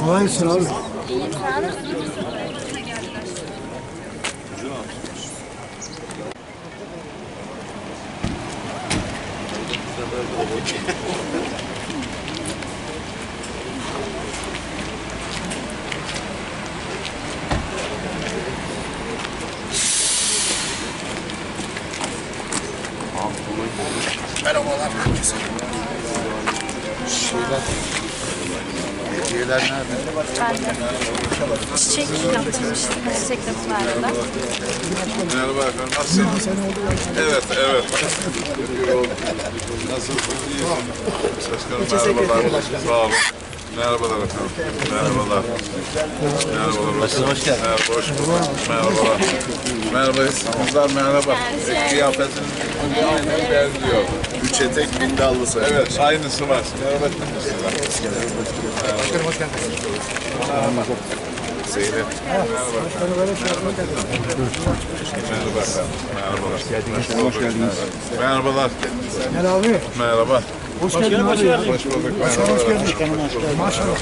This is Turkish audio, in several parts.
Kolay gelsin abi. Merhabalar Ben de çiçek yaptırmıştım. Çiçek arada. Merhaba efendim, nasılsınız? Evet, evet. Nasılsınız, iyisiniz? Başkanım merhabalar, sağ olun. Merhabalar efendim, merhabalar. Merhabalar. Başkanım hoş geldin. Merhaba, hoş bulduk. Merhabalar. Merhaba, kızlar merhaba. E, Kıyafetiniz birbirine aynen benziyor. Üç etek bindallı sayı. Evet, aynısı var. Merhaba, kızlar. Başkanım hoş geldiniz. Zeynep. Merhaba. Merhaba efendim. Merhabalar. Hoş geldiniz. Merhabalar. Merhaba. Hoş geldin abi ya. Hoş bulduk. Başkanım hoş Merhabalar. geldin. Maşallah.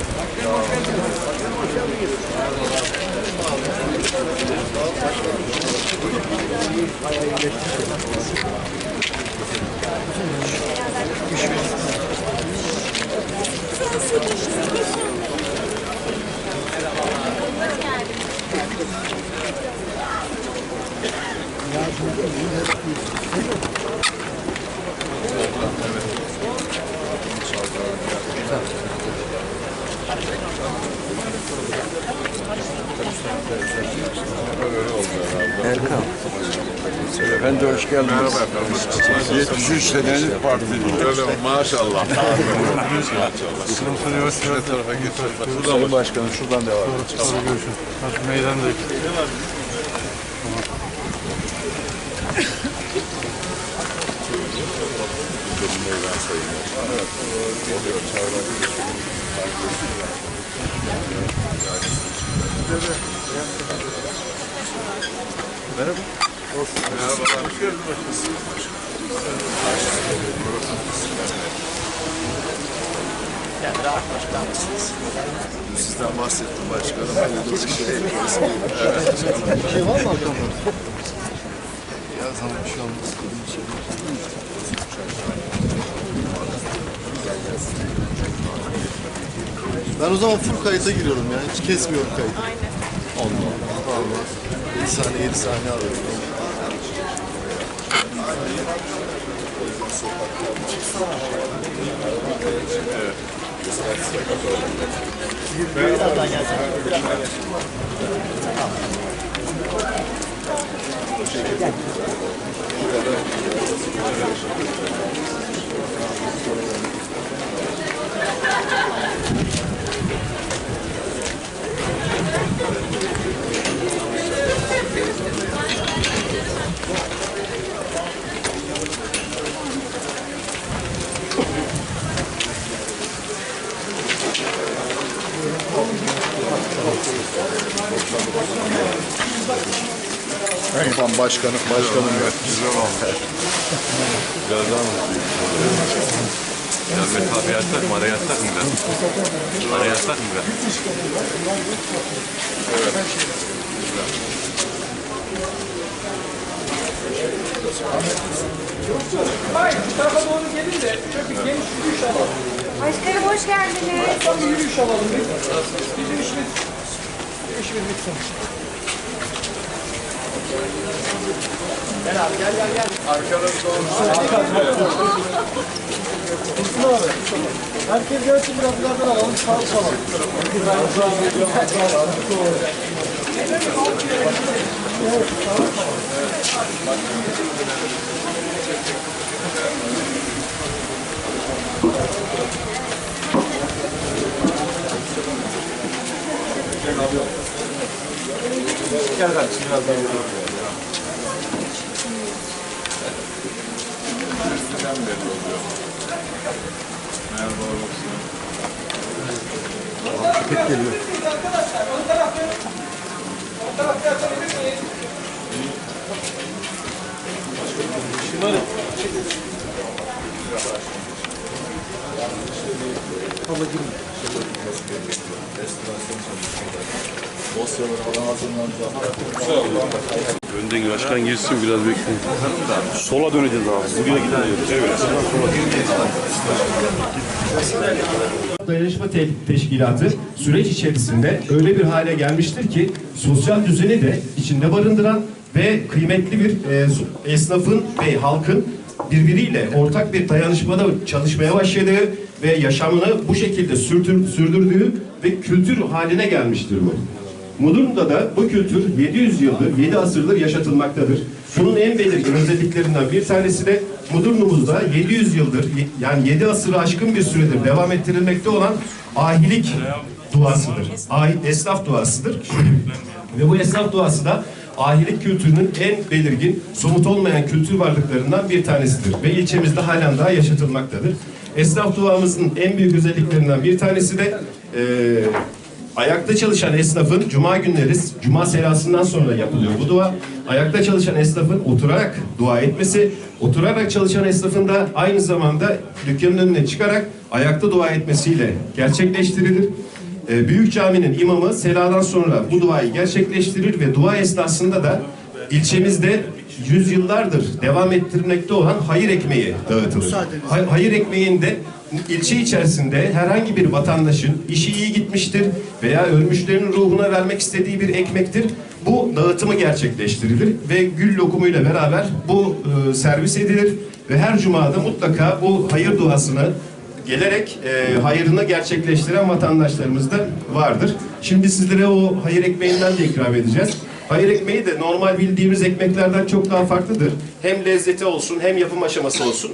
Ben de hoş geldiniz. Merhaba efendim. 73 senelik partiliyim. Öyle? Maşallah. Maşallah. Şöyle tarafa geçelim. Şurada mı? Sayın Başkanım şuradan devam edelim. Sonra görüşürüz. Hadi meydandayız. Merhabalar. Hoş geldiniz. Sizden bahsettim başkanım. Dediğiniz gibi hepimiz gibi. Bir şey var mı arkamda? Ya sana bir şey olmaz. Ben o zaman full kayıta giriyorum ya. Hiç kesmiyorum kaydı. Aynen. Allah Allah. Vallahi. 7 saniye 7 saniye alıyorum. Tamam başkanım, başkanım ya. Güzel olmuş. Birazdan mı? Biraz mesafe yatsak mı? Araya yatsak mı biraz? Araya yatsak mı biraz? Hayır, bu tarafa doğru gelin de şöyle bir geniş yürüyüş alalım. Başkanım hoş geldiniz. Tam bir yürüyüş alalım. Biz, bizim işimiz, işimiz bitsin. Gel abi, gel gel gel. Herkes gelsin biraz birazdan alalım. Sağ salalım. Gel kardeşim biraz daha yürü. Sizden belli oluyor. Merhabalar olsun. Köpek geliyor. Girsin biraz bekleyin. Sola döneceğiz abi. Buraya gidiyoruz. Evet. Dayanışma Te- Teşkilatı süreç içerisinde öyle bir hale gelmiştir ki sosyal düzeni de içinde barındıran ve kıymetli bir e, esnafın ve halkın birbiriyle ortak bir dayanışmada çalışmaya başladığı ve yaşamını bu şekilde sürdür, sürdürdüğü ve kültür haline gelmiştir bu. Mudurnu'da da bu kültür 700 yıldır, 7 asırdır yaşatılmaktadır. Bunun en belirgin özelliklerinden bir tanesi de Mudurnu'muzda 700 yıldır, yani 7 asırı aşkın bir süredir devam ettirilmekte olan ahilik duasıdır. Ahi, esnaf duasıdır. Ve bu esnaf duası da ahilik kültürünün en belirgin, somut olmayan kültür varlıklarından bir tanesidir. Ve ilçemizde halen daha yaşatılmaktadır. Esnaf duamızın en büyük özelliklerinden bir tanesi de eee Ayakta çalışan esnafın cuma günleri cuma selasından sonra yapılıyor bu dua. Ayakta çalışan esnafın oturarak dua etmesi, oturarak çalışan esnafın da aynı zamanda dükkanın önüne çıkarak ayakta dua etmesiyle gerçekleştirilir. Ee, Büyük caminin imamı seladan sonra bu duayı gerçekleştirir ve dua esnasında da ilçemizde yüzyıllardır devam ettirmekte olan hayır ekmeği dağıtılır. Hay- hayır ekmeğinde ilçe içerisinde herhangi bir vatandaşın işi iyi gitmiştir veya ölmüşlerin ruhuna vermek istediği bir ekmektir. Bu dağıtımı gerçekleştirilir ve gül lokumuyla beraber bu e, servis edilir ve her cumada mutlaka bu hayır duasını gelerek e, hayırını gerçekleştiren vatandaşlarımız da vardır. Şimdi sizlere o hayır ekmeğinden de ikram edeceğiz. Hayır ekmeği de normal bildiğimiz ekmeklerden çok daha farklıdır. Hem lezzeti olsun hem yapım aşaması olsun.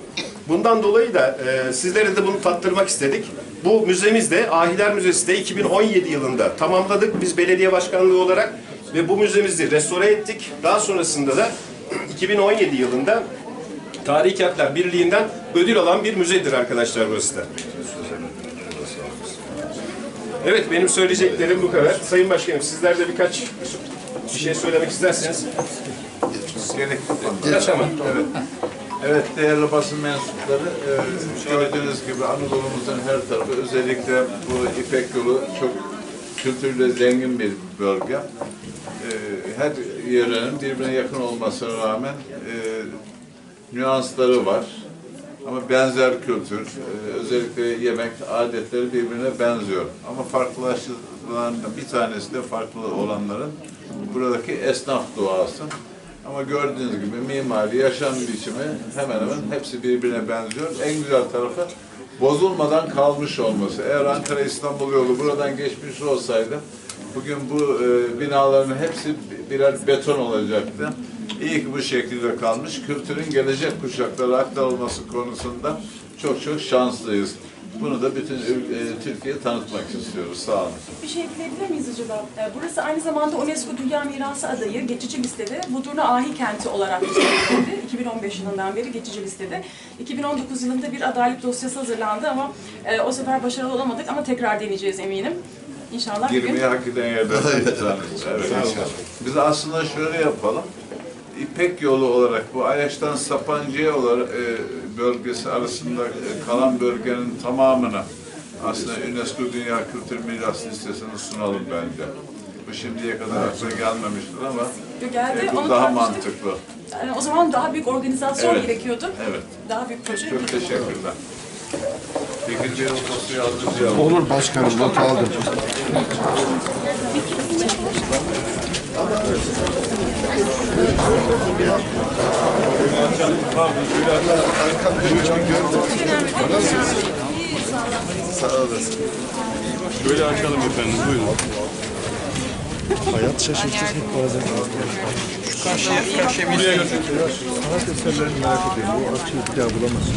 Bundan dolayı da e, sizlere de bunu tattırmak istedik. Bu müzemiz de Ahiler Müzesi de 2017 yılında tamamladık biz belediye başkanlığı olarak ve bu müzemizi restore ettik. Daha sonrasında da 2017 yılında Tarihi Kentler Birliği'nden ödül alan bir müzedir arkadaşlar burası da. Evet benim söyleyeceklerim bu kadar. Sayın Başkanım sizler de birkaç bir şey söylemek isterseniz. Gerek Geç ama. Evet. Evet değerli basın mensupları e, gördüğünüz gibi Anadolu'muzun her tarafı özellikle bu İpek yolu çok kültürle zengin bir bölge. E, her yerenin birbirine yakın olmasına rağmen e, nüansları var. Ama benzer kültür, e, özellikle yemek, adetleri birbirine benziyor. Ama farklılaştırılan bir tanesi de farklı olanların buradaki esnaf duası. Ama gördüğünüz gibi mimari, yaşam biçimi hemen hemen hepsi birbirine benziyor. En güzel tarafı bozulmadan kalmış olması. Eğer Ankara İstanbul yolu buradan geçmiş olsaydı bugün bu e, binaların hepsi birer beton olacaktı. İyi ki bu şekilde kalmış. Kültürün gelecek kuşaklara aktarılması konusunda çok çok şanslıyız. Bunu da bütün e, Türkiye'ye tanıtmak istiyoruz. Sağ olun. Bir şey ekleyebilir miyiz acaba? Ee, Burası aynı zamanda UNESCO Dünya Mirası adayı geçici listede. Budurnu Ahi Kenti olarak listede. 2015 yılından beri geçici listede. 2019 yılında bir adaylık dosyası hazırlandı ama e, o sefer başarılı olamadık ama tekrar deneyeceğiz eminim. İnşallah bir gün. Girmeyi hak eden tanesi. Evet. Biz aslında şöyle yapalım. İpek yolu olarak bu Ayaş'tan Sapancı'ya olarak e, bölgesi arasında e, kalan bölgenin tamamını aslında UNESCO Dünya Kültür Miras listesine sunalım bence. Bu şimdiye kadar akla gelmemiştir ama Geldi, e, bu daha mantıklı. Yani o zaman daha büyük organizasyon Evet. gerekiyordu. Evet. Daha büyük proje. Çok teşekkürler. Peki bir dosya yazdıracağım. Olur başkanım not aldım. Sağ olasın. Şöyle açalım efendim. Buyurun. Hayat şaşırtıcı bazen. Karşıya, karşıya bir götür. Sanat eserlerini merak ediyorum. Bu açıyı bir daha bulamazsın.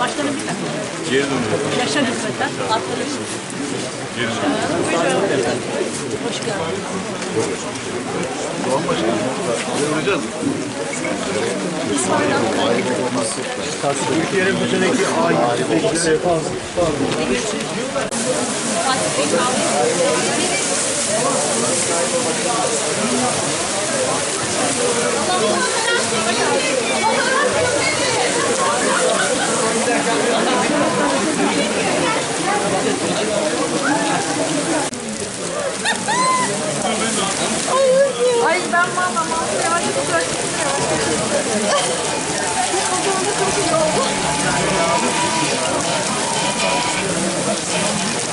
Başkanım bir dakika. Geri dönüyoruz. Yaşar hizmetler. Atlarız. Geri dönüyoruz. Hoş geldin. Doğan Başkanım. Göreceğiz. Türkiye'nin bu seneki ay destekleri fazla. Fatih Bey どうもありがとうございました。